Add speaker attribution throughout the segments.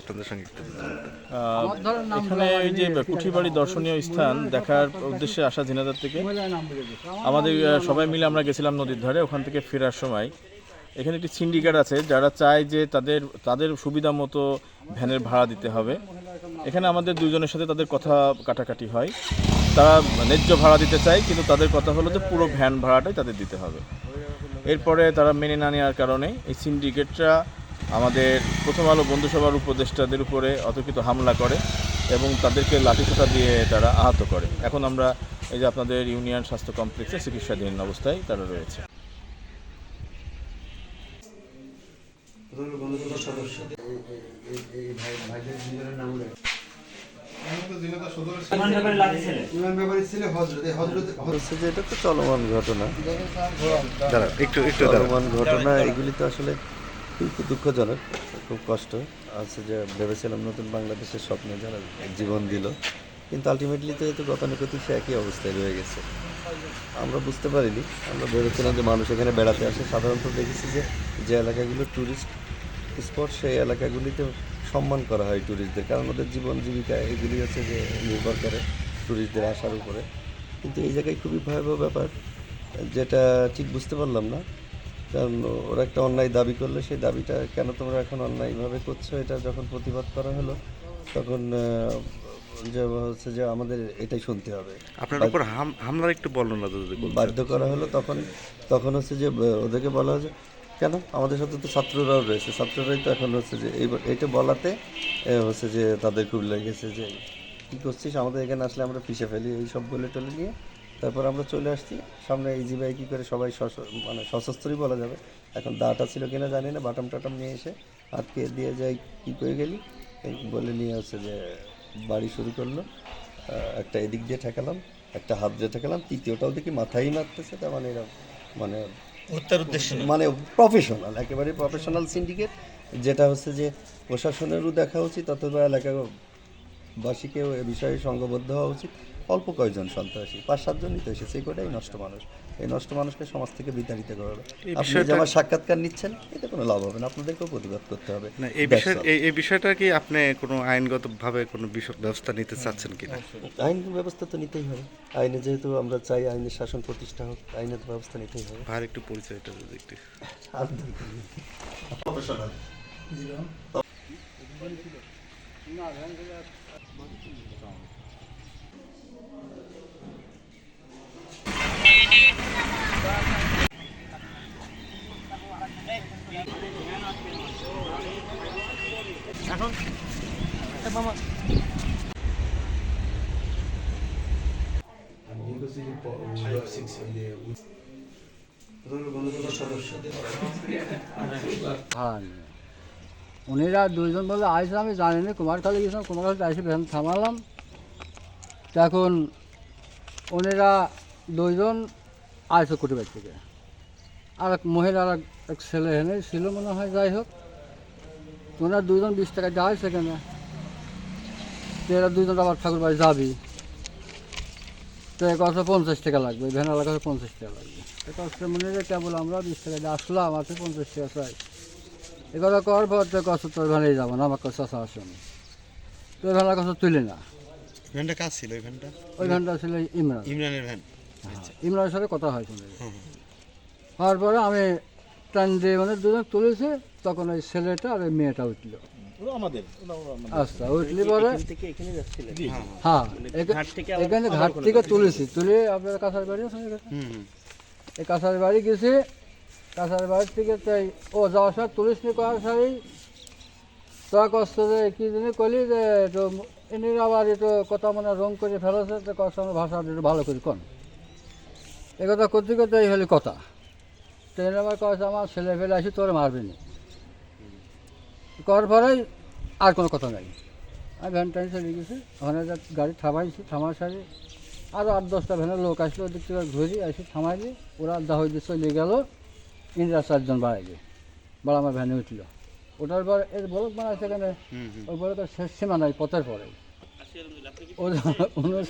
Speaker 1: আপনাদের সঙ্গে একটু
Speaker 2: এখানে এই যে কুঠিবাড়ি দর্শনীয় স্থান দেখার উদ্দেশ্যে আসা ঝিনাদার থেকে। আমাদের সবাই মিলে আমরা গেছিলাম নদীর ধারে ওখান থেকে ফেরার সময়। এখানে একটি সিন্ডিকেট আছে যারা চায় যে তাদের তাদের সুবিধা মতো ভ্যানের ভাড়া দিতে হবে। এখানে আমাদের দুজনের সাথে তাদের কথা কাটাকাটি হয়। তারা ন্যায্য ভাড়া দিতে চায় কিন্তু তাদের কথা হলো যে পুরো ভ্যান ভাড়াটাই তাদের দিতে হবে। এরপরে তারা মেনে না নেওয়ার কারণে এই সিন্ডিকেটরা আমাদের প্রথম আলো বন্ধুসভার উপদেষ্টাদের উপরে অতর্কিত হামলা করে এবং তাদেরকে লাঠিসোঁটা দিয়ে তারা আহত করে। এখন আমরা এই যে আপনাদের ইউনিয়ন স্বাস্থ্য কমপ্লেক্সে চিকিৎসাধীন অবস্থায় তারা রয়েছে।
Speaker 3: ইমাম ব্যাপারী ছিল হজরত এই হজরত
Speaker 4: হচ্ছে যে এটা তো চলমান ঘটনা।
Speaker 1: দাঁড়ান একটু একটু
Speaker 4: চলমান ঘটনা এগুলি তো আসলে খুব দুঃখজনক, খুব কষ্ট। আছে যে ভেবেছিলাম নতুন বাংলাদেশের স্বপ্নে যারা জীবন দিল, কিন্তু আলটিমেটলি তো যেহেতু গতানুগতিক সে একই অবস্থায় রয়ে গেছে। আমরা বুঝতে পারিনি, আমরা ভেবেছিলাম যে মানুষ এখানে বেড়াতে আসে। সাধারণত দেখেছি যে যে এলাকাগুলো ট্যুরিস্ট স্পট সেই এলাকাগুলিতে সম্মান করা হয় ট্যুরিস্টদের কারণ ওদের জীবন জীবিকা এগুলি হচ্ছে যে নির্ভর করে ট্যুরিস্টদের আসার উপরে। কিন্তু এই জায়গায় খুবই ভয়াবহ ব্যাপার, যেটা ঠিক বুঝতে পারলাম না। কারণ ওরা একটা অন্যায় দাবি করলে সেই দাবিটা কেন তোমরা এখন অন্যায়ভাবে করছ? এটা যখন প্রতিবাদ করা হলো তখন যে হচ্ছে যে আমাদের এটাই শুনতে হবে।
Speaker 1: আপনার উপর হাম- হামলার একটু যদি বলতেন।
Speaker 4: বাধ্য করা হলো তখন তখন হচ্ছে যে ওদেরকে বলা হচ্ছে কেন? আমাদের সাথে তো ছাত্ররাও রয়েছে ছাত্ররাই তো এখন হচ্ছে যে এই এটা বলাতে হচ্ছে যে তাদের খুব লেগেছে যে কী করছিস? আমাদের এখানে আসলে আমরা পিষে ফেলি এই সব বলে টলে নিয়ে। তারপর আমরা চলে আসছি। সামনে ইজি ভাই কী করে সবাই সশ- মানে সশস্ত্রই বলা যাবে। এখন দাটা ছিল কিনা জানি না বাটাম টাটাম নিয়ে এসে আটকে দিয়ে যাই কী করে গেলি বলে নিয়ে হচ্ছে যে বাড়ি শুরু করল। একটা এদিক দিয়ে ঠেকালাম একটা হাত দিয়ে ঠেকালাম তৃতীয়টাও দেখি মাথায় মারতেছে তার মানে এরা মানে
Speaker 1: হত্যার উদ্দেশ্যে
Speaker 4: মানে প্রফেশনাল একেবারে প্রফেশনাল সিন্ডিকেট যেটা হচ্ছে যে প্রশাসনেরও দেখা উচিত অথবা এলাকাবাসীকেও এ বিষয়ে সংঘবদ্ধ হওয়া উচিত। অল্প কয়েকজন সন্ত্রাসী? পাঁচ সাতজনই তো এসেছে কটাই নষ্ট মানুষ। এই নষ্ট মানুষকে সমাজ থেকে বিতাড়িত করা হবে। আপনি যে আমার সাক্ষাৎকার নিচ্ছেন এতে কোনো লাভ হবে না। আপনাদেরকেও প্রতিবাদ করতে হবে।
Speaker 1: না এই বিষয় এই এই বিষয়টা কি আপনি কোনো আইনগতভাবে কোনো বিষয় ব্যবস্থা নিতে চাচ্ছেন কিনা?
Speaker 4: আইন ব্যবস্থা তো নিতেই হবে। আইনে যেহেতু আমরা চাই আইনের শাসন প্রতিষ্ঠা হোক আইনের ব্যবস্থা নিতেই হবে।
Speaker 1: ভার একটু পরিচয়টা যদি একটু
Speaker 4: আর দরকার নেই।
Speaker 2: ভাড়া নিয়ে উনিরা দুইজন বলে আইসে, আমি জানি না কুমারখালী গেছিলাম কুমারখালী আইসে ভ্যান থামালাম। তখন উনিরা দুইজন আইসে কুটিবার থেকে। আর এক মহিলা আর এক- ছেলে হেনে ছিল মনে হয়, যাই হোক। ওনারা দুজন বিশ টাকা যায় সেখানে তো এরা দুইজন আবার ঠাকুর বাড়ি যাবি। তো এক কথা পঞ্চাশ টাকা লাগবে আলাদা কথা পঞ্চাশ টাকা লাগবে। এটা হচ্ছে মনে হয় কেবল আমরা বিশ টাকা দিয়ে আসলাম আছে পঞ্চাশ টাকা চাই। এগুলো করার পর তো কষ্ট তোর ভালো যাব না আমার কষ্ট কাছে আসুন তোর ভালো কথা তুলি না।
Speaker 1: ভ্যানটা কাজ ছিল এই ভ্যানটা
Speaker 2: ওই ভ্যানটা ছিল ইমরান।
Speaker 1: ইমরানের ভ্যান
Speaker 2: ইমরানের সাথে কথা হয় শুনে হওয়ার পরে আমি টান দিয়ে মানে দুজন তুলেছে তখন ওই ছেলেটা আর ওই মেয়েটা উঠল। আমাদের আচ্ছা উঠলি পরে? হ্যাঁ। এখা- এখানে ঘাট থেকে তুলেছি তুলে আপনার কাছার বাড়ি আছে এই কাছার বাড়ি গেছি কাছার বাড়ি থেকে তাই ও যাওয়ার সময় তুলিস নি করার সারি তা কষ্ট যে কি জানি কলি যে একটু এনে আবার একটু কথা মানে রং করে ফেলেছে তো কষ্ট আমার ভাষা একটু ভালো করে কন। এ কথা করতে করতে এই হলে কথা। ট্রেন আমার কয়েছে আমার ছেলে ফেলে আসি তোর মারবি না। করার পরেই আর কোনো কথা নাই। আমি ভ্যান টাইম চলে গেছি। ওখানে গাড়ি থামাইছি থামার সারি আরও আট দশটা ভ্যানের লোক আসলো ওদিক থেকে ঘুরি এসে থামাইলি ওরা দাহ দিয়ে চলে গেল। ইন্দিরা চারজন বাড়াইলি বাড়া আমার ভ্যানে উঠল। ওটার পর এর বলক মানে সেখানে ওই বলকের শেষ সীমা নাই পথের পরে।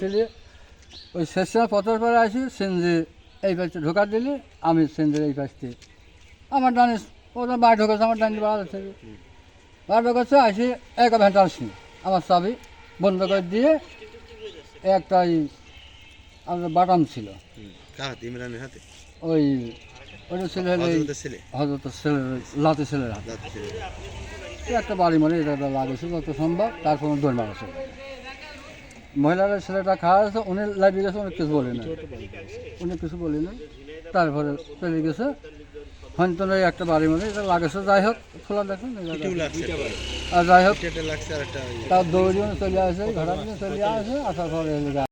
Speaker 2: ছিল ওই শেষ সীমা পথের পরে আসি সিনজি এই পাশে ঢোকা দিলি আমি সিনজির এই পাশে। আমার ডানে ওরা বাড়ি ঢোকাছে আমার ডানে বাড়া মারবে করছে আসি এক ঘণ্টা আসি আমার চাবি বন্ধ করে দিয়ে একটাই আমাদের বাটাম ছিল।
Speaker 3: ইমরানের হাতে?
Speaker 2: ওই ওটা ছিল
Speaker 3: ছেলে?
Speaker 2: হজরত ছেলের লাতি ছেলের হাতে।
Speaker 3: ছেলে
Speaker 2: একটা বাড়ি মানে এটা একটা লাগেছে যত সম্ভব তারপর দৌড় মারা মহিলার ছেলেটা খাওয়া আছে উনি লাইভে গেছে অনেক কিছু বলি না। উনি কিছু বলি না। তারপরে চলে গেছে এই একটা বাড়ি মানে এটা লাগেছে যাই হোক খোলা দেখুন আর যাই হোক
Speaker 3: একটা
Speaker 2: তার দৌড়িয়ে চলে আসে ঘোড়া চলে আসে আসার পরে